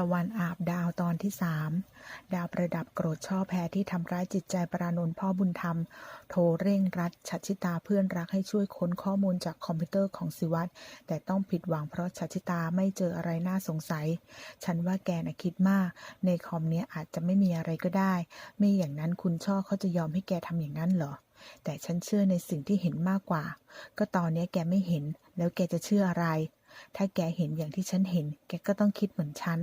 ตะวันอาบดาวตอนที่สามดาวประดับโกรธช่อแพรที่ทำร้ายจิตใจปรานนท์พ่อบุญธรรม โทรเร่งรัดชัชชิตาเพื่อนรักให้ช่วยค้นข้อมูลจากคอมพิวเตอร์ของสิวัตรแต่ต้องผิดหวังเพราะชัชชิตาไม่เจออะไรน่าสงสัย ฉันว่าแกน่ะคิดมาก ในคอมเนี้ยอาจจะไม่มีอะไรก็ได้ไม่อย่างนั้นคุณช่อเขาจะยอมให้แกทำอย่างนั้นเหรอแต่ฉันเชื่อในสิ่งที่เห็นมากกว่า ก็ตอนนี้แกไม่เห็น แล้วแกจะเชื่ออะไร ถ้าแกเห็นอย่างที่ฉันเห็น แกก็ต้องคิดเหมือนฉัน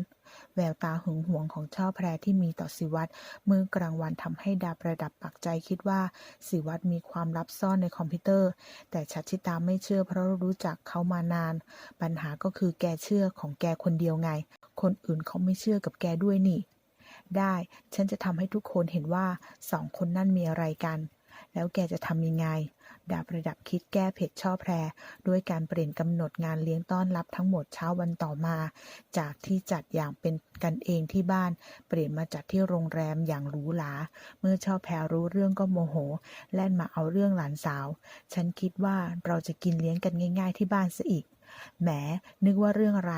แววตาหึงหวงของช่อแพรที่มีต่อสิวัตรเมื่อกลางวันทำให้ดาประดับปักใจคิดว่าสิวัตรมีความลับซ่อนในคอมพิวเตอร์ แต่ชัดชิตาไม่เชื่อเพราะรู้จักเขามานาน ปัญหาก็คือแกเชื่อของแกคนเดียวไง คนอื่นเขาไม่เชื่อกับแกด้วยนี่ ได้ฉันจะทำให้ทุกคนเห็นว่าสองคนนั่นมีอะไรกัน แล้วแกจะทำยังไง ดาบประดับคิดแก้เผ็ดช่อแพร ด้วยการเปลี่ยนกำหนดงานเลี้ยงต้อนรับทั้งหมดเช้าวันต่อมา จากที่จัดอย่างเป็นกันเองที่บ้าน เปลี่ยนมาจัดที่โรงแรมอย่างหรูหราเมื่อช่อแพรรู้เรื่องก็โมโห แล่นมาเอาเรื่องหลานสาว ฉันคิดว่าเราจะกินเลี้ยงกันง่าย ๆ ที่บ้านซะอีกแหม นึกว่าเรื่องอะไร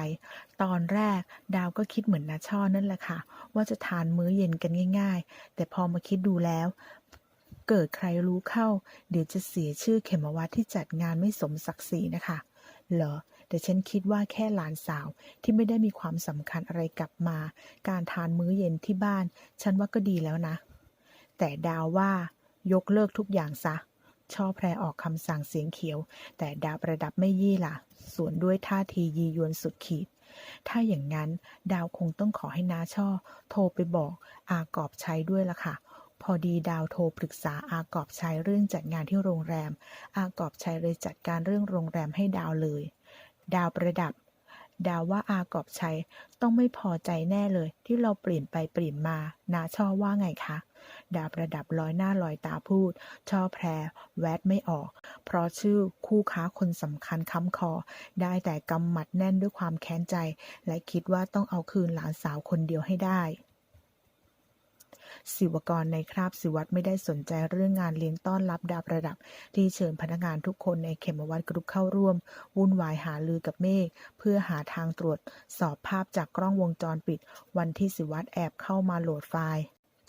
ตอนแรกดาวก็คิดเหมือนนาช่อนั่นแหละค่ะ ว่าจะทานมื้อเย็นกันง่าย ๆ แต่พอมาคิดดูแล้ว เกิดใครรู้เข้า เดี๋ยวจะเสียชื่อเขมวัตที่จัดงานไม่สมศักดิ์ศรีนะคะ เหรอ แต่ฉันคิดว่าแค่หลานสาวที่ไม่ได้มีความสำคัญอะไรกลับมา การทานมื้อเย็นที่บ้าน ฉันว่าก็ดีแล้วนะ แต่ดาวว่ายกเลิกทุกอย่างซะช่อแพรออกคำสั่งเสียงเขียว แต่ดาวประดับไม่ยี่ล่ะส่วนด้วยท่าทียียวนสุดขีด ถ้าอย่างนั้น ดาวคงต้องขอให้น้าช่อ โทรไปบอก อากอบชัยด้วยล่ะค่ะ พอดีดาวโทรปรึกษาอากอบชัยเรื่องจัดงานที่โรงแรม อากอบชัยเลยจัดการเรื่องโรงแรมให้ดาวเลย ดาวประดับ ดาวว่าอากอบชัยต้องไม่พอใจแน่เลย ที่เราเปลี่ยนไปเปลี่ยนมานาช่อว่าไงคะดาวประดับลอยหน้าลอยตาพูด ช่อแพร แวดไม่ออก เพราะชื่อคู่ค้าคนสำคัญค้ำคอ ได้แต่กำหมัดแน่นด้วยความแค้นใจ และคิดว่าต้องเอาคืนหลานสาวคนเดียวให้ได้ ศิวกรในคราบศิวัตรไม่ได้สนใจเรื่องงานเลี้ยงต้อนรับดาวประดับ ที่เชิญพนักงานทุกคนในเขมวัดกรุ๊ปเข้าร่วม วุ่นวายหาลือกับเมฆเพื่อหาทางตรวจ สอบภาพจากกล้องวงจรปิด วันที่ศิวัตรแอบเข้ามาโหลดไฟล์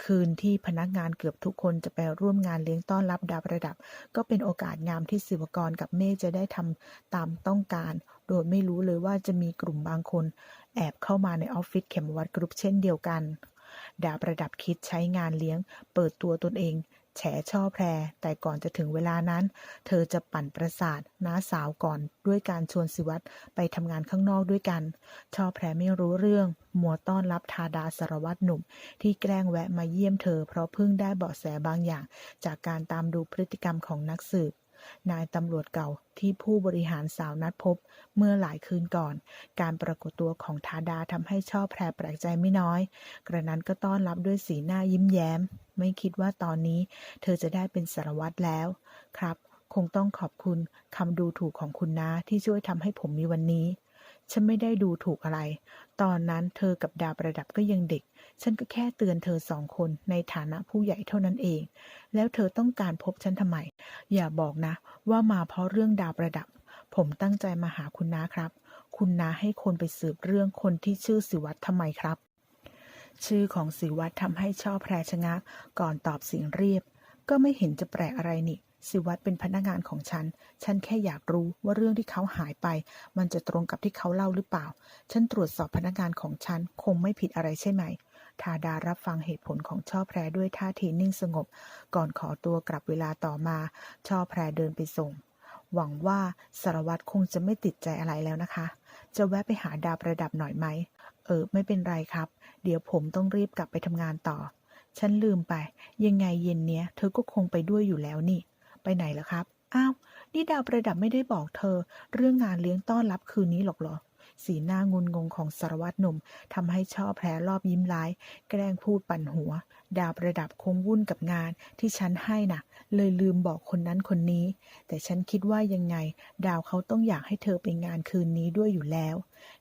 คืนที่พนักงานเกือบทุกคนจะไปร่วมงานเลี้ยงต้อนรับดาวประดับ ก็เป็นโอกาสงามที่ศิวกรกับเมฆจะได้ทำตามต้องการ โดยไม่รู้เลยว่าจะมีกลุ่มบางคน แอบเข้ามาในออฟฟิศเขมวัดกรุ๊ปเช่นเดียวกัน ดาประดับคิดใช้งานเลี้ยง เปิดตัวตนเอง แฉช่อแพร แต่ก่อนจะถึงเวลานั้น เธอจะปั่นประสาทน้าสาวก่อนด้วยการชวนสิวัตรไปทำงานข้างนอกด้วยกัน ช่อแพรไม่รู้เรื่อง มัวต้อนรับทาดาสารวัตรหนุ่ม ที่แกล้งแวะมาเยี่ยมเธอเพราะเพิ่งได้เบาะแสบางอย่าง จากการตามดูพฤติกรรมของนักสืบ นายตำรวจเก่าที่ผู้บริหารสาวนัดพบเมื่อหลายคืนก่อน การปรากฏตัวของทาดาทำให้ช่อแพรแปลกใจไม่น้อย กระนั้นก็ต้อนรับด้วยสีหน้ายิ้มแย้ม ไม่คิดว่าตอนนี้เธอจะได้เป็นสารวัตรแล้ว ครับ คงต้องขอบคุณคำดูถูกของคุณนะที่ช่วยทำให้ผมมีวันนี้ ฉันไม่ได้ดูถูกอะไร ตอนนั้นเธอกับดาวประดับก็ยังเด็ก ฉันก็แค่เตือนเธอสองคนในฐานะผู้ใหญ่เท่านั้นเอง แล้วเธอต้องการพบฉันทำไม อย่าบอกนะ ว่ามาเพราะเรื่องดาวประดับ ผมตั้งใจมาหาคุณนาครับ คุณนาให้คนไปสืบเรื่องคนที่ชื่อสิวัตรทำไมครับ ชื่อของสิวัตรทำให้ช่อแพรชะงักก่อนตอบเสียงเรียบ ก็ไม่เห็นจะแปลกอะไรนี่ สิวัตเป็นพนักงานของฉัน ฉันแค่อยากรู้ว่าเรื่องที่เขาหายไป มันจะตรงกับที่เขาเล่าหรือเปล่า ฉันตรวจสอบพนักงานของฉันคงไม่ผิดอะไรใช่ไหม ทาดารับฟังเหตุผลของช่อแพรด้วยท่าทีนิ่งสงบ ก่อนขอตัวกลับเวลาต่อมา ช่อแพรเดินไปส่ง หวังว่าสารวัตรคงจะไม่ติดใจอะไรแล้วนะคะ จะแวะไปหาดาประดับหน่อยไหม เออ ไม่เป็นไรครับ เดี๋ยวผมต้องรีบกลับไปทำงานต่อ ฉันลืมไป ยังไงเย็นเนี้ย เธอก็คงไปด้วยอยู่แล้วนี่ ไปไหนล่ะครับ อ้าว นี่ดาวประดับไม่ได้บอกเธอ เรื่องงานเลี้ยงต้อนรับคืนนี้หรอกเหรอ สีหน้างุนงงของสารวัตรหนุ่มทำให้ช่อแพรรอบยิ้มร้าย แกล้งพูดปั่นหัว ดาวประดับคงวุ่นกับงานที่ฉันให้น่ะ เลยลืมบอกคนนั้นคนนี้ แต่ฉันคิดว่ายังไง ดาวเขาต้องอยากให้เธอไปงานคืนนี้ด้วยอยู่แล้ว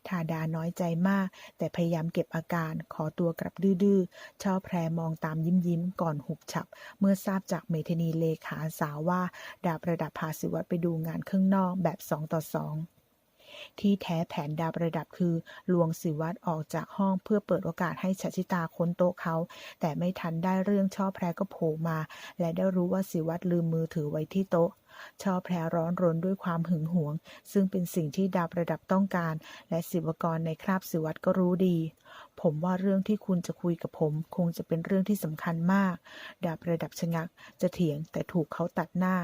ทาดาน้อยใจมาก แต่พยายามเก็บอาการขอตัวกลับดื้อๆช่อแพรมองตามยิ้มยิ้มๆก่อนหุบฉับ เมื่อทราบจากเมธนีเลขาสาวว่า ดาวประดับพาสิวัตไปดูงานข้างนอกแบบสองต่อสอง ที่แท้แผนดาวประดับคือ ลวงสิวัตรออกจากห้องเพื่อเปิดโอกาสให้ชชิตาค้นโต๊ะเขา แต่ไม่ทันได้เรื่องช่อแพรก็โผล่มา และได้รู้ว่าสิวัตรลืมมือถือไว้ที่โต๊ะ ช่อแพรร้อนรนด้วยความหึงหวง ซึ่งเป็นสิ่งที่ดาวประดับต้องการ และศิวกรในคราบสิวัตก็รู้ดี ผมว่าเรื่องที่คุณจะคุยกับผม คงจะเป็นเรื่องที่สำคัญมาก ดาบประดับชะงัก จะเถียงแต่ถูกเขาตัดหน้า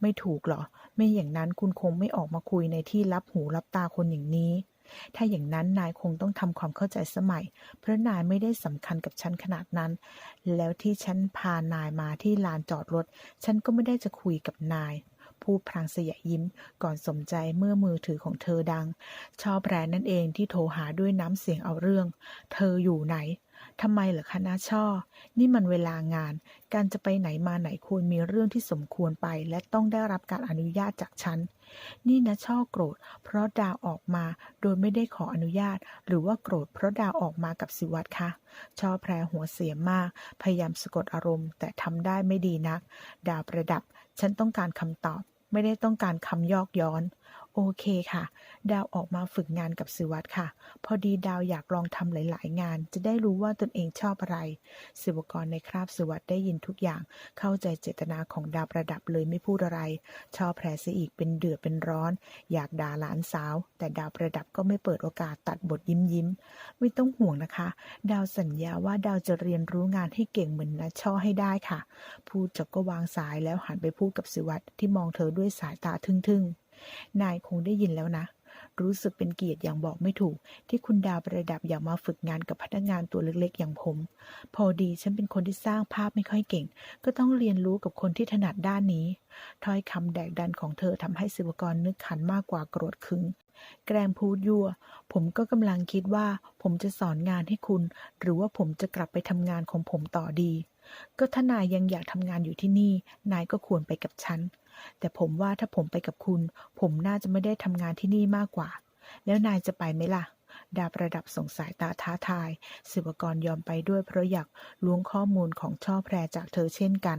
ไม่ถูกหรอ ไม่อย่างนั้นคุณคงไม่ออกมาคุยในที่รับหูรับตาคนอย่างนี้ถ้าอย่างนั้นนายคงต้องทำความเข้าใจสมัย เพราะนายไม่ได้สำคัญกับฉันขนาดนั้น แล้วที่ฉันพานายมาที่ลานจอดรถ ฉันก็ไม่ได้จะคุยกับนาย พูดพลางเสยยิ้ม ก่อนสมใจเมื่อมือถือของเธอดัง ชอบแรนั่นเองที่โทรหาด้วยน้ำเสียงเอาเรื่อง เธออยู่ไหนทำไมเหรอคะนาช่อ นี่มันเวลางาน การจะไปไหนมาไหนควรมีเรื่องที่สมควรไป และต้องได้รับการอนุญาตจากฉัน นี่นะช่อโกรธ เพราะดาวออกมาโดยไม่ได้ขออนุญาต หรือว่าโกรธเพราะดาวออกมากับสิวัตคะ ช่อแพรหัวเสียมาก พยายามสะกดอารมณ์ แต่ทำได้ไม่ดีนัก ดาวประดับ ฉันต้องการคำตอบ ไม่ได้ต้องการคำยอกย้อน โอเคค่ะ ดาวออกมาฝึกงานกับสิวัตรค่ะ พอดีดาวอยากลองทำหลาย ๆ งาน จะได้รู้ว่าตนเองชอบอะไร ศิวกรในคราบสิวัตรได้ยินทุกอย่าง เข้าใจเจตนาของดาวประดับเลยไม่พูดอะไร ชอบแพรเสียอีกเป็นเดือดเป็นร้อน อยากด่าหลานสาว แต่ดาวประดับก็ไม่เปิดโอกาสตัดบทยิ้มยิ้ม ไม่ต้องห่วงนะคะ ดาวสัญญาว่าดาวจะเรียนรู้งานให้เก่งเหมือนนัชช่อให้ได้ค่ะ พูดจบก็วางสายแล้วหันไปพูดกับสิวัตรที่มองเธอด้วยสายตาทึ่งๆ นายคงได้ยินแล้วนะ รู้สึกเป็นเกียรติอย่างบอกไม่ถูก ที่คุณดาวประดับอยากมาฝึกงานกับพนักงานตัวเล็กๆ อย่างผม พอดีฉันเป็นคนที่สร้างภาพไม่ค่อยเก่ง ก็ต้องเรียนรู้กับคนที่ถนัดด้านนี้ ถ้อยคำแดกดันของเธอทำให้ศิวกรนึกขันมากกว่าโกรธขึงแกล้งพูดยั่ว ผมก็กำลังคิดว่า ผมจะสอนงานให้คุณ หรือว่าผมจะกลับไปทำงานของผมต่อดี ก็ถ้านายยังอยากทำงานอยู่ที่นี่ นายก็ควรไปกับฉัน แต่ผมว่าถ้าผมไปกับคุณ ผมน่าจะไม่ได้ทำงานที่นี่มากกว่า แล้วนายจะไปไหมล่ะ ดาประดับส่งสายตาท้าทาย ศิวกรยอมไปด้วยเพราะอยากล้วงข้อมูลของช่อแพรจากเธอเช่นกัน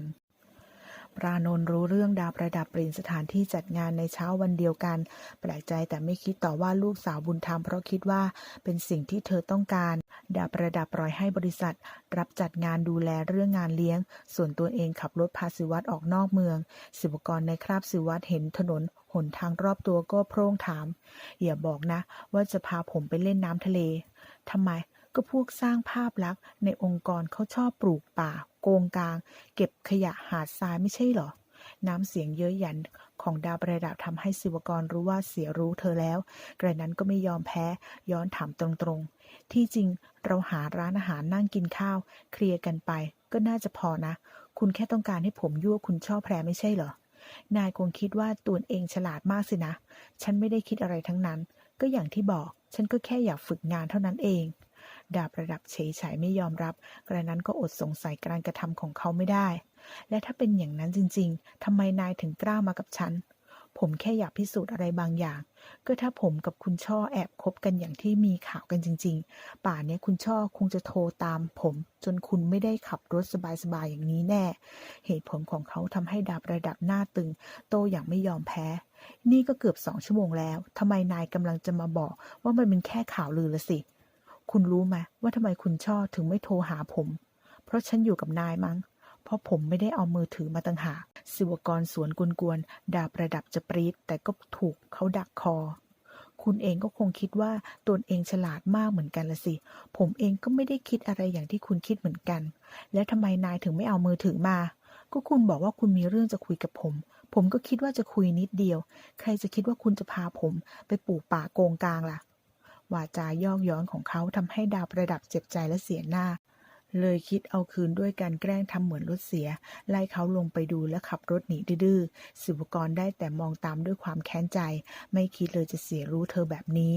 ปรานนท์รู้เรื่องดาวประดับเปลี่ยนสถานที่จัดงานในเช้าวันเดียวกัน แปลกใจแต่ไม่คิดต่อว่าลูกสาวบุญธรรมเพราะคิดว่าเป็นสิ่งที่เธอต้องการ ดาวประดับปล่อยให้บริษัท รับจัดงานดูแลเรื่องงานเลี้ยง ส่วนตัวเองขับรถพาสิวัตรออกนอกเมืองศิวกรในคราบสิวัตรเห็นถนนหนทางรอบตัวก็โพร่งถาม อย่าบอกนะ ว่าจะพาผมไปเล่นน้ำทะเลทำไม ก็พวกสร้างภาพลักษณ์ในองค์กรเขาชอบปลูกป่า โกงกลาง เก็บขยะหาดทรายไม่ใช่หรอ น้ำเสียงเย้ยหยันของดาวประดับทำให้ศิวกรรู้ว่าเสียรู้เธอแล้ว กระนั้นก็ไม่ยอมแพ้ ย้อนถามตรงๆ ที่จริงเราหาร้านอาหารนั่งกินข้าว เคลียร์กันไป ก็น่าจะพอนะ คุณแค่ต้องการให้ผมยั่วคุณชอบแพรไม่ใช่เหรอ นายคงคิดว่าตัวเองฉลาดมากสินะ ฉันไม่ได้คิดอะไรทั้งนั้น ก็อย่างที่บอก ฉันก็แค่อยากฝึกงานเท่านั้นเอง ดาบระดับเฉยฉายไม่ยอมรับ กระนั้นก็อดสงสัยการกระทำของเขาไม่ได้ และถ้าเป็นอย่างนั้นจริง ๆทำไมนายถึงกล้ามากับฉัน ผมแค่อยากพิสูจน์อะไรบางอย่าง ก็ถ้าผมกับคุณช่อแอบคบกันอย่างที่มีข่าวกันจริง ๆ ป่านนี้คุณช่อคงจะโทรตามผม จนคุณไม่ได้ขับรถสบายๆอย่างนี้แน่ เหตุผลของเขาทำให้ดาบระดับหน้าตึง โตอย่างไม่ยอมแพ้นี่ก็เกือบสองชั่วโมงแล้ว ทำไมนายกำลังจะมาบอกว่ามันเป็นแค่ข่าวลือละสิ คุณรู้ไหมว่าทำไมคุณช่อถึงไม่โทรหาผม เพราะฉันอยู่กับนายมั้ง เพราะผมไม่ได้เอามือถือมาตั้งหากสิวกรสวนกวนๆดาบระดับจะปรีดแต่ก็ถูกเขาดักคอ คุณเองก็คงคิดว่าตนเองฉลาดมากเหมือนกันละสิ ผมเองก็ไม่ได้คิดอะไรอย่างที่คุณคิดเหมือนกัน แล้วทำไมนายถึงไม่เอามือถือมา ก็คุณบอกว่าคุณมีเรื่องจะคุยกับผมผมก็คิดว่าจะคุยนิดเดียว ใครจะคิดว่าคุณจะพาผมไปปลูกป่าโกงกลางล่ะ วาจายอกย้อนของเขาทำให้ดาวประดับเจ็บใจและเสียหน้า เลยคิดเอาคืนด้วยการแกล้งทำเหมือนรถเสีย ไล่เขาลงไปดูและขับรถหนีดื้อสิวกรได้แต่มองตามด้วยความแค้นใจ ไม่คิดเลยจะเสียรู้เธอแบบนี้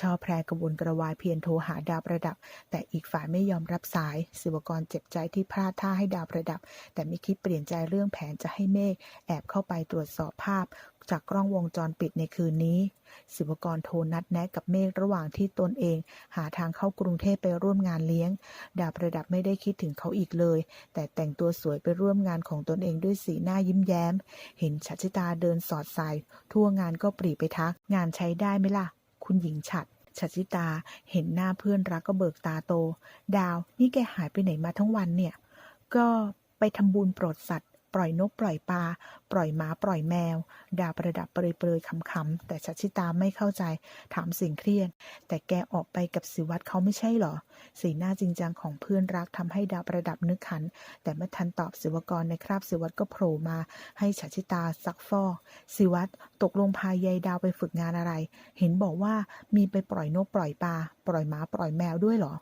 ช่อแพรกระวนกระวายเพียรโทรหาดาวประดับ แต่อีกฝ่ายไม่ยอมรับสาย ศิวกรเจ็บใจที่พลาดท่าให้ดาวประดับ แต่ไม่คิดเปลี่ยนใจเรื่องแผนจะให้เมฆแอบเข้าไปตรวจสอบภาพ จากกล้องวงจรปิดในคืนนี้ ศิวกรโทรนัดแนะกับเมฆระหว่างที่ตนเอง หาทางเข้ากรุงเทพไปร่วมงานเลี้ยง ดาวประดับไม่ได้คิดถึงเขาอีกเลย แต่แต่งตัวสวยไปร่วมงานของตนเองด้วยสีหน้ายิ้มแย้ม เห็นชัชชิตาเดินสอดสายทั่วงานก็ปรีไปทัก งานใช้ได้ไหมล่ะ คุณหญิงฉัดชัชชิตาเห็นหน้าเพื่อนรักก็เบิกตาโต ดาว นี่แกหายไปไหนมาทั้งวันเนี่ย ก็ไปทำบุญโปรดสัตว์ ปล่อยนกปล่อยปลาปล่อยหมาปล่อยแมวดาวประดับเปรยๆคำๆแต่ชัชชิตาไม่เข้าใจถามเสิ่งเครียด แต่แกออกไปกับสิวัตรเขาไม่ใช่เหรอ สีหน้าจริงจังของเพื่อนรักทำให้ดาวประดับนึกขัน แต่เมื่อทันตอบศิวกรในคราบศิวัตรก็โผล่มาให้ชัชชิตาซักฟอกศิวัตรตกลงพายายดาวไปฝึกงานอะไร เห็นบอกว่ามีไปปล่อยนกปล่อยปลาปล่อยหมาปล่อยแมวด้วยเหรอ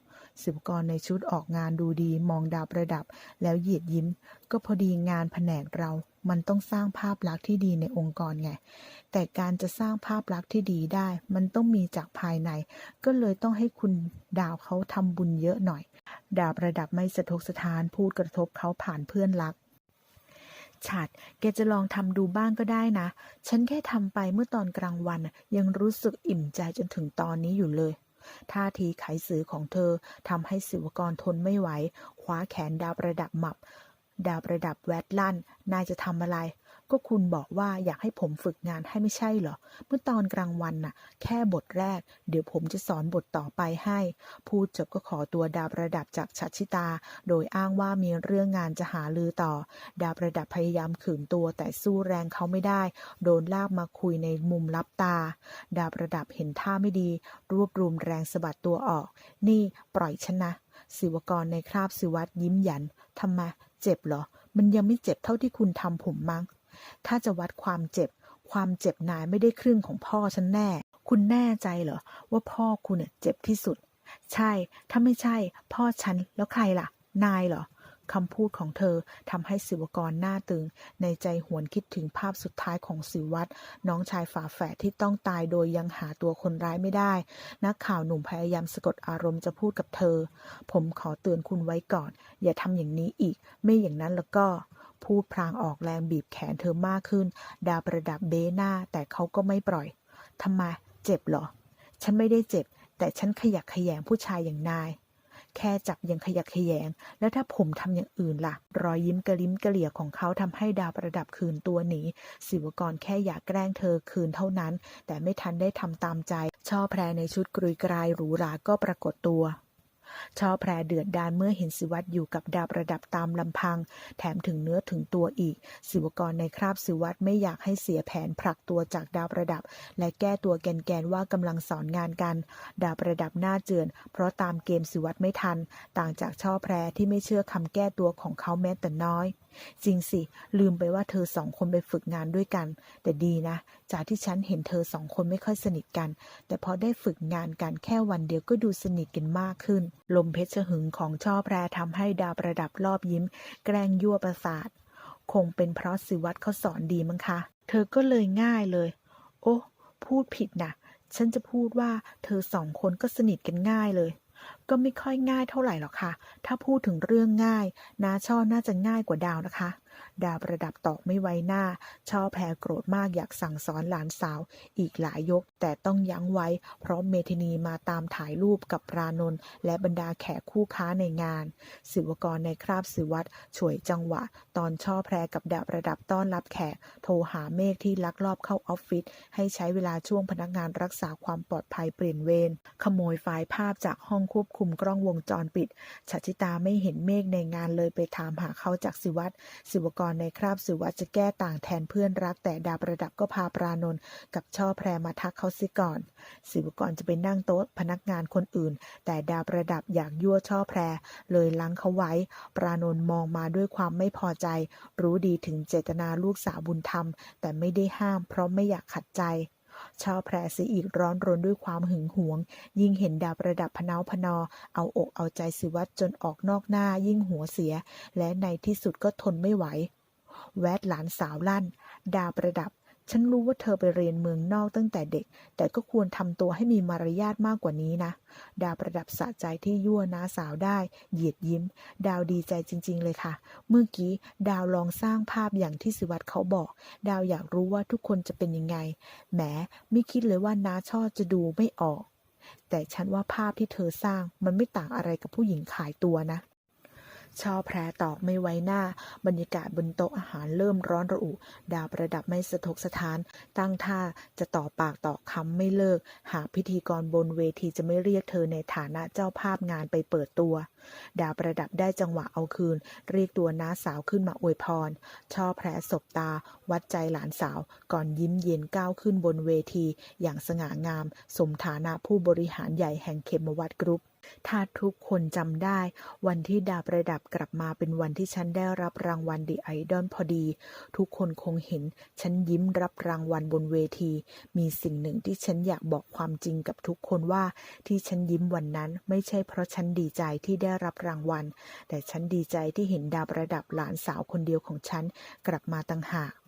ศิวกรในชุดออกงานดูดีมองดาวประดับ แล้วเหยียดยิ้ม ก็พอดีงานแผนกเรา มันต้องสร้างภาพลักษณ์ที่ดีในองค์กรไง แต่การจะสร้างภาพลักษณ์ที่ดีได้ มันต้องมีจากภายใน ก็เลยต้องให้คุณดาวเขาทำบุญเยอะหน่อย ดาวประดับไม่สะทกสะทานพูดกระทบเขาผ่านเพื่อนรักฉัดแกจะลองทำดูบ้างก็ได้นะ ฉันแค่ทำไปเมื่อตอนกลางวัน ยังรู้สึกอิ่มใจจนถึงตอนนี้อยู่เลย ท่าทีไขสือของเธอทำให้ศิวกรทนไม่ไหวคว้าแขนดาวประดับหมับ ดาวประดับแวดลั่น นายจะทำอะไร ก็คุณบอกว่าอยากให้ผมฝึกงานให้ไม่ใช่เหรอ เมื่อตอนกลางวันน่ะ แค่บทแรก เดี๋ยวผมจะสอนบทต่อไปให้ พูดจบก็ขอตัวดาวประดับจากชัชชิตา โดยอ้างว่ามีเรื่องงานจะหาลือต่อ ดาวประดับพยายามขืนตัวแต่สู้แรงเขาไม่ได้ โดนลากมาคุยในมุมลับตา ดาวประดับเห็นท่าไม่ดี รวบรวมแรงสะบัดตัวออก นี่ปล่อยฉันนะศิวกรในคราบศิวัตยิ้มหยันทำไม เจ็บเหรอ มันยังไม่เจ็บเท่าที่คุณทำผมมั้ง ถ้าจะวัดความเจ็บ ความเจ็บนายไม่ได้ครึ่งของพ่อฉันแน่ คุณแน่ใจเหรอ ว่าพ่อคุณเนี่ยเจ็บที่สุด ใช่ ถ้าไม่ใช่ พ่อฉันแล้วใครล่ะ นายเหรอ คำพูดของเธอทำให้ศิวกรหน้าตึง ในใจหวนคิดถึงภาพสุดท้ายของศิวัตรน้องชายฝาแฝดที่ต้องตายโดยยังหาตัวคนร้ายไม่ได้ นักข่าวหนุ่มพยายามสะกดอารมณ์จะพูดกับเธอ ผมขอเตือนคุณไว้ก่อน อย่าทำอย่างนี้อีก ไม่อย่างนั้นแล้วก็พูดพลางออกแรงบีบแขนเธอมากขึ้น ดาประดับเบ้หน้า แต่เขาก็ไม่ปล่อยทำไมเจ็บเหรอ ฉันไม่ได้เจ็บ แต่ฉันขยักขยงผู้ชายอย่างนาย แค่จับยังขยักขยง แล้วถ้าผมทำอย่างอื่นล่ะ รอยยิ้มกระลิ้มกระเหลี่ยของเขาทำให้ดาวประดับคืนตัวหนีศิวกรแค่อยากแกล้งเธอคืนเท่านั้น แต่ไม่ทันได้ทำตามใจ ช่อแพรในชุดกรุยกรายหรูหราก็ปรากฏตัว ช่อแพรเดือดดานเมื่อเห็นศิวัตรอยู่กับดาวระดับตามลำพัง แถมถึงเนื้อถึงตัวอีกศิวกรในคราบศิวัตรไม่อยากให้เสียแผนผลักตัวจากดาวระดับ และแก้ตัวแกนๆว่ากำลังสอนงานกัน ดาวระดับหน้าเจือน เพราะตามเกมศิวัตรไม่ทัน ต่างจากช่อแพรที่ไม่เชื่อคำแก้ตัวของเขาแม้แต่น้อย จริงสิ ลืมไปว่าเธอสองคนไปฝึกงานด้วยกัน แต่ดีนะจากที่ฉันเห็นเธอสองคนไม่ค่อยสนิทกัน แต่พอได้ฝึกงานกันแค่วันเดียวก็ดูสนิทกันมากขึ้น ลมเพชรหึงของช่อแพรทำให้ดาวประดับรอบยิ้ม แกล้งยั่วประสาท คงเป็นเพราะสิวัตรเขาสอนดีมั้งคะ เธอก็เลยง่ายเลย โอ้ พูดผิดนะฉันจะพูดว่าเธอสองคนก็สนิทกันง่ายเลย ก็ไม่ค่อยง่ายเท่าไหร่หรอกค่ะ ถ้าพูดถึงเรื่องง่ายนาช่อน่าจะง่ายกว่าดาวนะคะ ดาวประดับตอกไม่ไว้หน้า ช่อแพรโกรธมากอยากสั่งสอนหลานสาว อีกหลายยกแต่ต้องยั้งไว้ เพราะเมทินีมาตามถ่ายรูปกับปรานนท์และบรรดาแขกคู่ค้าในงาน ศิวกรในคราบศิวัตรฉวยจังหวะ ตอนช่อแพรกับดาวประดับต้อนรับแขก โทรหาเมฆที่ลักลอบเข้าออฟฟิศให้ใช้เวลาช่วงพนักงานรักษาความปลอดภัยเปลี่ยนเวรขโมยไฟล์ภาพจากห้องควบคุมกล้องวงจรปิดชัชิตาไม่เห็นเมฆในงานเลยไปถามหาเขาจากศิวัตรศิวกรในคราบศิวัตรจะแก้ต่างแทนเพื่อนรัก แต่ดาประดับก็พาปรานนท์กับช่อแพรมาทักเขาซิก่อนศิวกรจะไปนั่งโต๊ะพนักงานคนอื่น แต่ดาประดับอยากยั่วช่อแพร เลยลังเขาไว้ ปรานนท์มองมาด้วยความไม่พอใจ รู้ดีถึงเจตนาลูกสาวบุญธรรม แต่ไม่ได้ห้ามเพราะไม่อยากขัดใจ ชาวแพรสีอีกร้อนรนด้วยความหึงหวง ยิ่งเห็นดาวประดับพนาวพนอ เอาอกเอาใจสิวัตจนออกนอกหน้ายิ่งหัวเสีย และในที่สุดก็ทนไม่ไหว แวดหลานสาวลั่น ดาวประดับ ฉันรู้ว่าเธอไปเรียนเมืองนอกตั้งแต่เด็ก แต่ก็ควรทำตัวให้มีมารยาทมากกว่านี้นะ ดาวประดับสะใจที่ยั่วน้าสาวได้ เหยียดยิ้ม ดาวดีใจจริง ๆ เลยค่ะ เมื่อกี้ดาวลองสร้างภาพอย่างที่สิวัตรเขาบอก ดาวอยากรู้ว่าทุกคนจะเป็นยังไง แหม ไม่คิดเลยว่าน้าช่อจะดูไม่ออก แต่ฉันว่าภาพที่เธอสร้างมันไม่ต่างอะไรกับผู้หญิงขายตัวนะ ช่อแพรตอกไม่ไว้หน้า บรรยากาศบนโต๊ะอาหารเริ่มร้อนระอุ ดาวประดับไม่สะทกสถาน ตั้งท่าจะต่อปากต่อคำไม่เลิก หากพิธีกรบนเวทีจะไม่เรียกเธอในฐานะเจ้าภาพงานไปเปิดตัว ดาวประดับได้จังหวะเอาคืน เรียกตัวน้าสาวขึ้นมาอวยพร ช่อแพรสบตา วัดใจหลานสาว ก่อนยิ้มเย็นก้าวขึ้นบนเวที อย่างสง่างาม สมฐานะผู้บริหารใหญ่แห่งเขมวัดกรุ๊ป ถ้าทุกคนจำได้ วันที่ดาวประดับกลับมาเป็นวันที่ฉันได้รับรางวัลดีไอดอลพอดี ทุกคนคงเห็น ฉันยิ้มรับรางวัลบนเวที มีสิ่งหนึ่งที่ฉันอยากบอกความจริงกับทุกคนว่า ที่ฉันยิ้มวันนั้นไม่ใช่เพราะฉันดีใจที่ได้รับรางวัล แต่ฉันดีใจที่เห็นดาวประดับหลานสาวคนเดียวของฉันกลับมาต่างหาก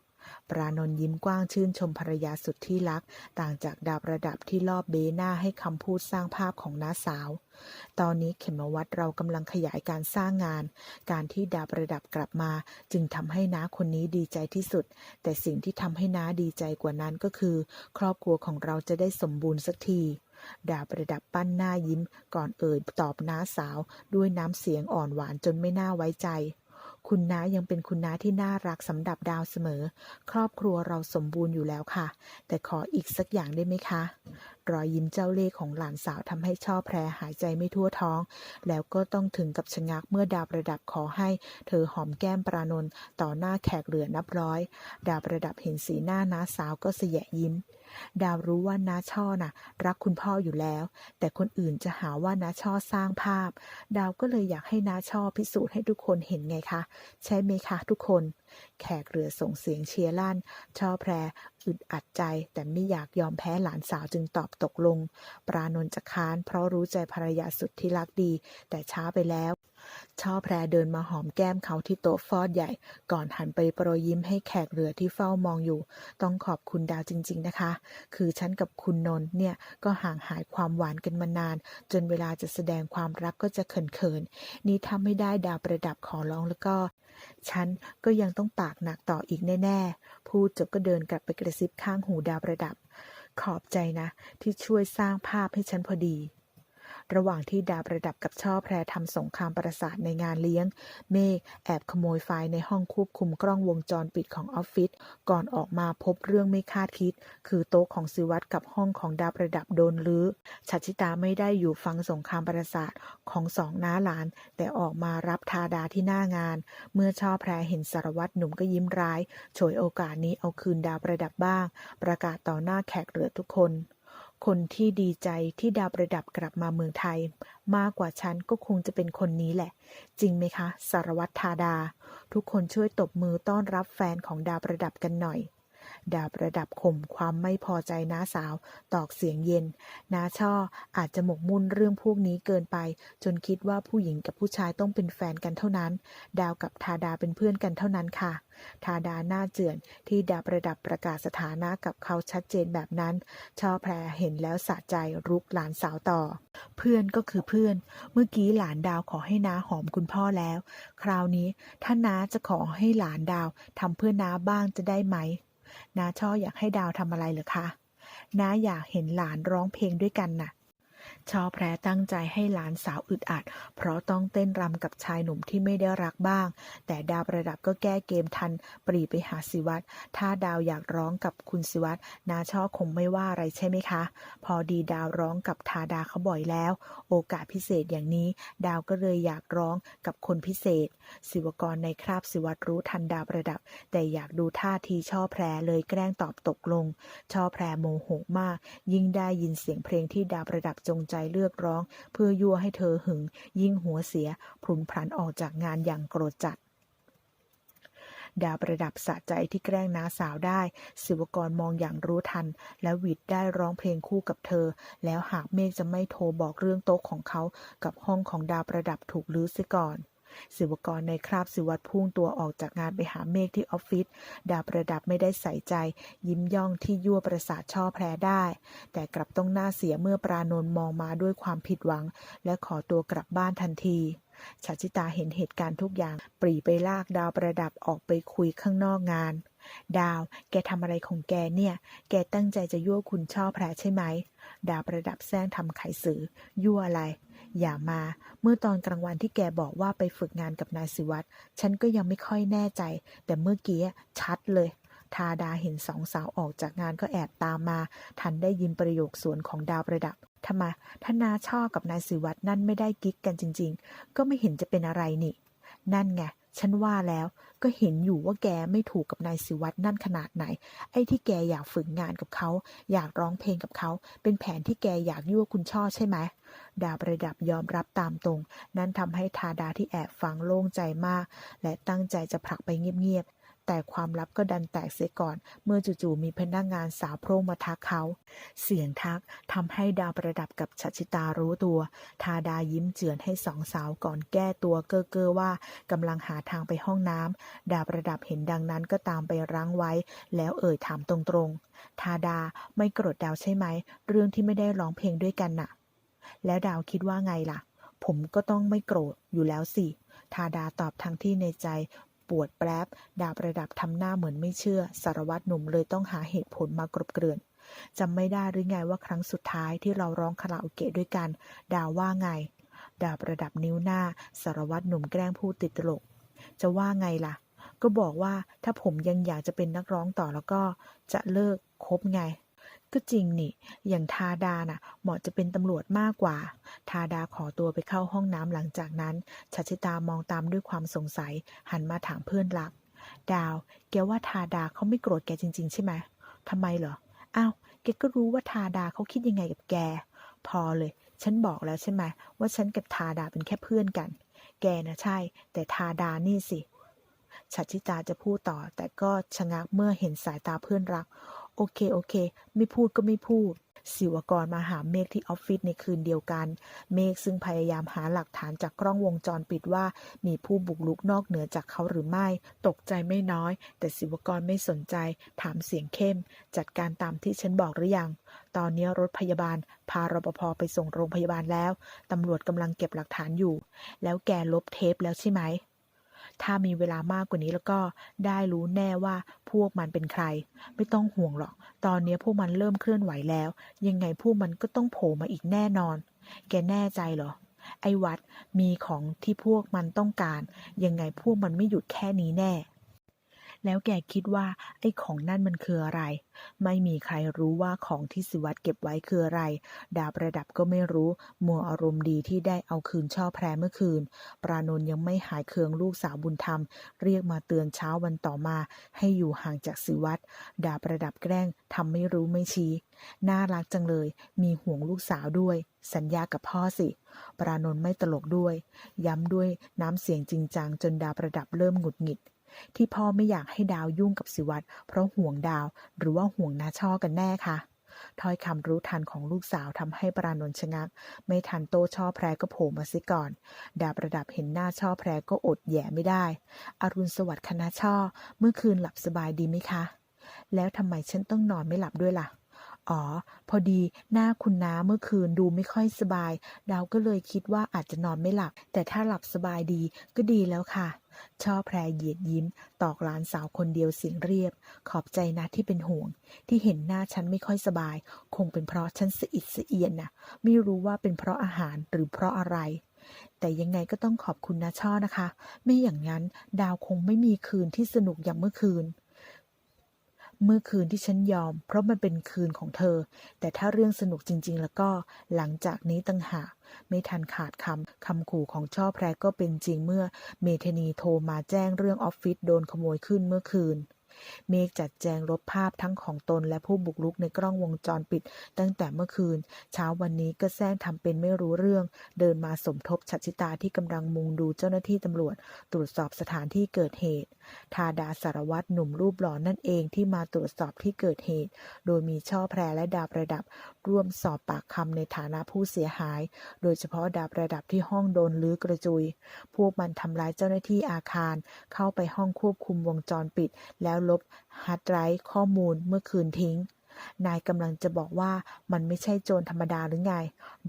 ปรานนยิ้มกว้างชื่นชมภรรยาสุดที่รัก ต่างจากดาวประดับที่รอบเบหน้าให้คำพูดสร้างภาพของน้าสาว ตอนนี้เขมวัดเรากำลังขยายการสร้างงาน การที่ดาวประดับกลับมา จึงทำให้น้าคนนี้ดีใจที่สุด แต่สิ่งที่ทำให้น้าดีใจกว่านั้นก็คือ ครอบครัวของเราจะได้สมบูรณ์สักทีดาวประดับปั้นหน้ายิ้มก่อนเอ่ยตอบน้าสาวด้วยน้ำเสียงอ่อนหวานจนไม่น่าไว้ใจ คุณน้ายังเป็นคุณน้าที่น่ารักสำหรับดาวเสมอ ครอบครัวเราสมบูรณ์อยู่แล้วค่ะ แต่ขออีกสักอย่างได้ไหมคะ รอยยิ้มเจ้าเล่ห์ของหลานสาวทำให้ช่อแพรหายใจไม่ทั่วท้อง แล้วก็ต้องถึงกับชะงักเมื่อดาวประดับขอให้เธอหอมแก้มปรานนท์ต่อหน้าแขกเหลือนับร้อย ดาวประดับเห็นสีหน้าน้าสาวก็เสยะยิ้ม ดาวรู้ว่าน้าช่อน่ะ รักคุณพ่ออยู่แล้ว แต่คนอื่นจะหาว่าน้าช่อสร้างภาพ ดาวก็เลยอยากให้น้าช่อพิสูจน์ให้ทุกคนเห็นไงคะ ใช่ไหมคะทุกคน แขกเรือส่งเสียงเชียร์ลั่น ช่อแพรอึดอัดใจ แต่ไม่อยากยอมแพ้หลานสาวจึงตอบตกลง ปรานนท์จะค้านเพราะรู้ใจภรรยาสุดที่รักดี แต่ช้าไปแล้ว ช่อแพรเดินมาหอมแก้มเขาที่โต๊ะฟอดใหญ่ ก่อนหันไปโปรยยิ้มให้แขกเรือที่เฝ้ามองอยู่ ต้องขอบคุณดาวจริง ๆนะคะ คือฉันกับคุณนนท์เนี่ย ก็ห่างหายความหวานกันมานาน จนเวลาจะแสดงความรักก็จะเขินๆ นี่ถ้าไม่ได้ดาวประดับขอร้องแล้วก็ ฉันก็ยังต้องปากหนักต่ออีกแน่ๆ พูดจบก็เดินกลับไปกระซิบข้างหูดาวประดับ ขอบใจนะ ที่ช่วยสร้างภาพให้ฉันพอดี ระหว่างที่ดาประดับกับช่อแพรทำสงครามประสาทในงานเลี้ยง เมฆแอบขโมยไฟล์ในห้องควบคุมกล้องวงจรปิดของออฟฟิศก่อนออกมาพบเรื่องไม่คาดคิด คือโต๊ะของสิวัตรกับห้องของดาประดับโดนรื้อชัชชิตาไม่ได้อยู่ฟังสงครามประสาทของสองน้าหลาน แต่ออกมารับทาดาที่หน้างาน เมื่อช่อแพรเห็นสารวัตรหนุ่มก็ยิ้มร้ายฉวยโอกาสนี้เอาคืนดาประดับบ้าง ประกาศต่อหน้าแขกเหลือทุกคน คนที่ดีใจที่ดาวประดับกลับมาเมืองไทย มากกว่าฉันก็คงจะเป็นคนนี้แหละ จริงไหมคะ สารวัตรธาดา ทุกคนช่วยตบมือต้อนรับแฟนของดาวประดับกันหน่อย ดาวระดับข่มความไม่พอใจน้าสาว ตอกเสียงเย็น น้าช่ออาจจะหมกมุ่นเรื่องพวกนี้เกินไป จนคิดว่าผู้หญิงกับผู้ชายต้องเป็นแฟนกันเท่านั้น ดาวกับทาดาเป็นเพื่อนกันเท่านั้นค่ะ ทาดาหน้าเจือนที่ดาวระดับประกาศสถานะกับเขาชัดเจนแบบนั้น ช่อแพรเห็นแล้วสะใจรุกหลานสาวต่อ เพื่อนก็คือเพื่อน เมื่อกี้หลานดาวขอให้น้าหอมคุณพ่อแล้ว คราวนี้ถ้าน้าจะขอให้หลานดาวทำเพื่อน้าบ้างจะได้ไหม น้าช่ออยากให้ดาวทำอะไรเหรอคะน้าอยากเห็นหลานร้องเพลงด้วยกันน่ะ ช่อแพรตั้งใจให้หลานสาวอึดอัด เพราะต้องเต้นรำกับชายหนุ่มที่ไม่ได้รักบ้าง แต่ดาวประดับก็แก้เกมทัน ปรีไปหาสิวัตรถ้าดาวอยากร้องกับคุณสิวัตรนาช่อคงไม่ว่าอะไรใช่ไหมคะ พอดีดาวร้องกับทาดาเขาบ่อยแล้ว โอกาสพิเศษอย่างนี้ ดาวก็เลยอยากร้องกับคนพิเศษ ศิวกรในคราบสิวัตรรู้ทันดาวประดับ แต่อยากดูท่าทีช่อแพรเลยแกล้งตอบตกลง ช่อแพรโมโหมาก ยิ่งได้ยินเสียงเพลงที่ดาวประดับจงใจเลือกร้อง เพื่อยั่วให้เธอหึง ยิ่งหัวเสียพลุนพลันออกจากงานอย่างโกรธจัดดาวประดับสะใจที่แกล้งน้าสาวได้ ศิวกรมองอย่างรู้ทัน และวิดได้ร้องเพลงคู่กับเธอ แล้วหากเมฆจะไม่โทรบอกเรื่องโต๊ะของเขา กับห้องของดาวประดับถูกลื้อเสียก่อน ศิวกรในคราบศิวัตรพุ่งตัวออกจากงานไปหาเมฆที่ออฟฟิศดาวประดับไม่ได้ใส่ใจ ยิ้มย่องที่ยั่วประสาทช่อแพรได้ แต่กลับต้องหน้าเสียเมื่อปราโนนมองมาด้วยความผิดหวัง และขอตัวกลับบ้านทันทีชาชิตาเห็นเหตุการณ์ทุกอย่าง ปรีไปลากดาวประดับออกไปคุยข้างนอกงาน ดาว แกทำอะไรของแกเนี่ย แกตั้งใจจะยั่วคุณช่อแพรใช่ไหม ดาวประดับแซงทำไขสือ ยั่วอะไร อย่ามา เมื่อตอนกลางวันที่แกบอกว่าไปฝึกงานกับนายศิวัตรฉันก็ยังไม่ค่อยแน่ใจ แต่เมื่อกี้ชัดเลย ทาดาเห็นสองสาวออกจากงานก็แอบตามมา ทันได้ยินประโยคสวนของดาวประดับทำไมถ้านาช่อกับนายศิวัตรนั่นไม่ได้กิ๊กกันจริง ๆ ก็ไม่เห็นจะเป็นอะไรนี่ นั่นไงฉันว่าแล้วก็เห็นอยู่ว่าแกไม่ถูกกับนายศิวัตรนั่นขนาดไหน ไอ้ที่แกอยากฝึกงานกับเขา อยากร้องเพลงกับเขา เป็นแผนที่แกอยากยั่วคุณช่อใช่ไหม ดาประดับยอมรับตามตรง นั่นทำให้ทาดาที่แอบฟังโล่งใจมาก และตั้งใจจะผลักไปเงียบๆ แต่ความลับก็ดันแตกเสียก่อน เมื่อจู่ๆมีพนักงานสาวโพร่งมาทักเขา เสียงทักทำให้ดาวประดับกับชัชิตารู้ตัว ทาดายิ้มเจือนให้สองสาวก่อนแก้ตัวเก้อเก้อว่ากำลังหาทางไปห้องน้ำดาวประดับเห็นดังนั้นก็ตามไปรั้งไว้ แล้วเอ่ยถามตรงๆ ทาดาไม่โกรธดาวใช่ไหม เรื่องที่ไม่ได้ร้องเพลงด้วยกันน่ะ แล้วดาวคิดว่าไงล่ะ ผมก็ต้องไม่โกรธอยู่แล้วสิ ทาดาตอบทั้งที่ในใจปวดแปรบดาวประดับทำหน้าเหมือนไม่เชื่อ สารวัตรหนุ่มเลยต้องหาเหตุผลมากรบเกลื่อนจำไม่ได้หรือไงว่าครั้งสุดท้ายที่เราร้องคาราโอเกะด้วยกัน ดาวว่าไง ดาวประดับนิ้วหน้า สารวัตรหนุ่มแกล้งพูดติดตลก จะว่าไงล่ะ ก็บอกว่าถ้าผมยังอยากจะเป็นนักร้องต่อแล้วก็จะเลิกคบไง ก็จริงนี่ อย่างทาดาน่ะ เหมาะจะเป็นตำรวจมากกว่า ทาดาขอตัวไปเข้าห้องน้ำหลังจากนั้นชัชิตามองตามด้วยความสงสัย หันมาถามเพื่อนรัก ดาว แกว่าทาดาเขาไม่โกรธแกจริง ๆ ใช่ไหมทำไมเหรอ อ้าว แกก็รู้ว่าทาดาเขาคิดยังไงกับแก พอเลย ฉันบอกแล้วใช่ไหมว่าฉันกับทาดาเป็นแค่เพื่อนกัน แกนะใช่ แต่ทาดานี่สิชัชิตาจะพูดต่อ แต่ก็ชะงักเมื่อเห็นสายตาเพื่อนรัก โอเค โอเค ไม่พูดก็ไม่พูด ศิวกรมาหาเมฆที่ออฟฟิศในคืนเดียวกัน เมฆซึ่งพยายามหาหลักฐานจากกล้องวงจรปิดว่า มีผู้บุกรุกนอกเหนือจากเขาหรือไม่ ตกใจไม่น้อย แต่ศิวกรไม่สนใจ ถามเสียงเข้ม จัดการตามที่ฉันบอกหรือยัง ตอนนี้รถพยาบาล พารปภไปส่งโรงพยาบาลแล้ว ตำรวจกำลังเก็บหลักฐานอยู่ แล้วแกลบเทปแล้วใช่ไหม ถ้ามีเวลามากกว่านี้แล้วก็ได้รู้แน่ว่าพวกมันเป็นใคร ไม่ต้องห่วงหรอก ตอนนี้พวกมันเริ่มเคลื่อนไหวแล้ว ยังไงพวกมันก็ต้องโผล่มาอีกแน่นอน แกแน่ใจเหรอ ไอ้วัดมีของที่พวกมันต้องการ ยังไงพวกมันไม่หยุดแค่นี้แน่ แล้วแกคิดว่าไอ้ของนั่นมันคืออะไร ไม่มีใครรู้ว่าของที่สิวัตรเก็บไว้คืออะไร ดาวประดับก็ไม่รู้ มัวอารมณ์ดีที่ได้เอาคืนช่อแพรเมื่อคืน ปรานนยังไม่หายเคืองลูกสาวบุญธรรม เรียกมาเตือนเช้าวันต่อมา ให้อยู่ห่างจากสิวัตรดาวประดับแกล้งทำไม่รู้ไม่ชี้ น่ารักจังเลย มีห่วงลูกสาวด้วย สัญญากับพ่อสิ ปรานนไม่ตลกด้วย ย้ำด้วยน้ำเสียงจริงจังจนดาวประดับเริ่มหงุดหงิด ที่พ่อไม่อยากให้ดาวยุ่งกับสิวัตรเพราะห่วงดาวหรือว่าห่วงนาช่อกันแน่คะถ้อยคำรู้ทันของลูกสาวทำให้ปรานนท์ชะงัก ไม่ทันโตช่อแพรก็โผล่มาซิก่อน ดาวประดับเห็นหน้าช่อแพรก็อดแย่ไม่ได้ อรุณสวัสดิ์คณะช่อ เมื่อคืนหลับสบายดีไหมคะ แล้วทำไมฉันต้องนอนไม่หลับด้วยล่ะ อ๋อ พอดีหน้าคุณน้าเมื่อคืนดูไม่ค่อยสบาย ดาวก็เลยคิดว่าอาจจะนอนไม่หลับ แต่ถ้าหลับสบายดีก็ดีแล้วค่ะ ช่อแพรเหยียดยิ้ม ตอกหลานสาวคนเดียวเสียงเรียบ ขอบใจนะที่เป็นห่วง ที่เห็นหน้าฉันไม่ค่อยสบาย คงเป็นเพราะฉันสะอิดสะเอียนนะไม่รู้ว่าเป็นเพราะอาหารหรือเพราะอะไรแต่ยังไงก็ต้องขอบคุณนะช่อนะคะ ไม่อย่างนั้นดาวคงไม่มีคืนที่สนุกอย่างเมื่อคืน เมื่อคืนที่ฉันยอม เพราะมันเป็นคืนของเธอ แต่ถ้าเรื่องสนุกจริง ๆ แล้วก็หลังจากนี้ตั้งหากไม่ทันขาดคำคำขู่ของช่อแพรก็เป็นจริงเมื่อเมธานีโทรมาแจ้งเรื่องออฟฟิศโดนขโมยขึ้นเมื่อคืน เมฆจัดแจงลบภาพทั้งของตนและผู้บุกรุกในกล้องวงจรปิด ตั้งแต่เมื่อคืน เช้าวันนี้ก็แซงทำเป็นไม่รู้เรื่อง เดินมาสมทบชัดชิตาที่กำลังมุงดูเจ้าหน้าที่ตำรวจ ตรวจสอบสถานที่เกิดเหตุ ทาดาสารวัตรหนุ่มรูปหล่อนั่นเองที่มาตรวจสอบที่เกิดเหตุ โดยมีช่อแพรและดาบระดับ ร่วมสอบปากคำในฐานะผู้เสียหาย โดยเฉพาะดาบระดับที่ห้องโดนลื้อกระจุย พวกมันทำร้ายเจ้าหน้าที่อาคาร เข้าไปห้องควบคุมวงจรปิด แล้วลบฮาร์ดไดรฟ์ข้อมูลเมื่อคืนทิ้ง นายกำลังจะบอกว่ามันไม่ใช่โจรธรรมดาหรือไง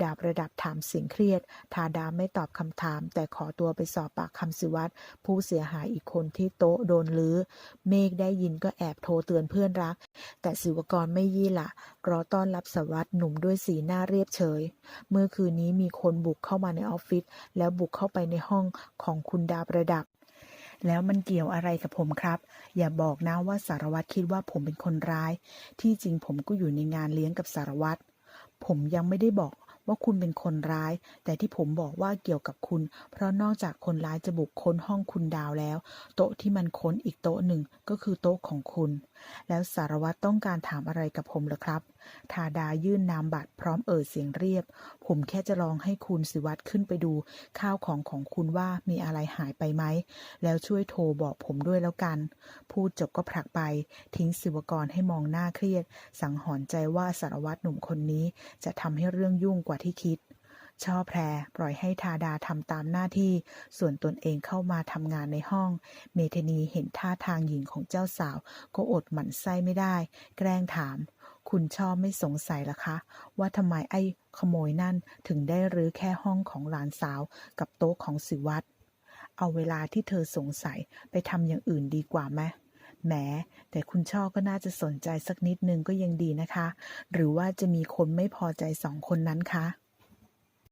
ดาบระดับถามเสียงเครียด ทาดาไม่ตอบคำถาม แต่ขอตัวไปสอบปากคำสิวัตรผู้เสียหายอีกคนที่โต๊ะโดนลื้อ เมฆได้ยินก็แอบโทรเตือนเพื่อนรัก แต่ศิวกรไม่ยี่ละรอต้อนรับสารวัตรหนุ่มด้วยสีหน้าเรียบเฉย เมื่อคืนนี้มีคนบุกเข้ามาในออฟฟิศแล้วบุกเข้าไปในห้องของคุณดาประดับ แล้วมันเกี่ยวอะไรกับผมครับ อย่าบอกนะว่าสารวัตรคิดว่าผมเป็นคนร้าย ที่จริงผมก็อยู่ในงานเลี้ยงกับสารวัตร ผมยังไม่ได้บอกว่าคุณเป็นคนร้าย แต่ที่ผมบอกว่าเกี่ยวกับคุณ เพราะนอกจากคนร้ายจะบุกค้นห้องคุณดาวแล้ว โต๊ะที่มันค้นอีกโต๊ะหนึ่งก็คือโต๊ะของคุณ แล้วสารวัตรต้องการถามอะไรกับผมหรอครับทาดายื่นนามบัตรพร้อมเอ่ยเสียงเรียบ ผมแค่จะลองให้คุณสิวัตรขึ้นไปดู ข้าวของของคุณว่ามีอะไรหายไปไหม แล้วช่วยโทรบอกผมด้วยแล้วกัน พูดจบก็ผลักไป ทิ้งศิวกรให้มองหน้าเครียด สังหรณ์ใจว่าสารวัตรหนุ่มคนนี้จะทำให้เรื่องยุ่งกว่าที่คิดช่อแพรปล่อยให้ทาดาทำตามหน้าที่ ส่วนตนเองเข้ามาทำงานในห้อง เมธานีเห็นท่าทางหญิงของเจ้าสาว ก็อดหมั่นไส้ไม่ได้ แกล้งถาม คุณชอบไม่สงสัยเหรอคะ ว่าทำไมไอ้ขโมยนั่นถึงได้รื้อแค่ห้องของหลานสาวกับโต๊ะของสิวัตรเอาเวลาที่เธอสงสัยไปทำอย่างอื่นดีกว่าไหมแหม แต่คุณช่อก็น่าจะสนใจสักนิดนึงก็ยังดีนะคะ หรือว่าจะมีคนไม่พอใจสองคนนั้นคะ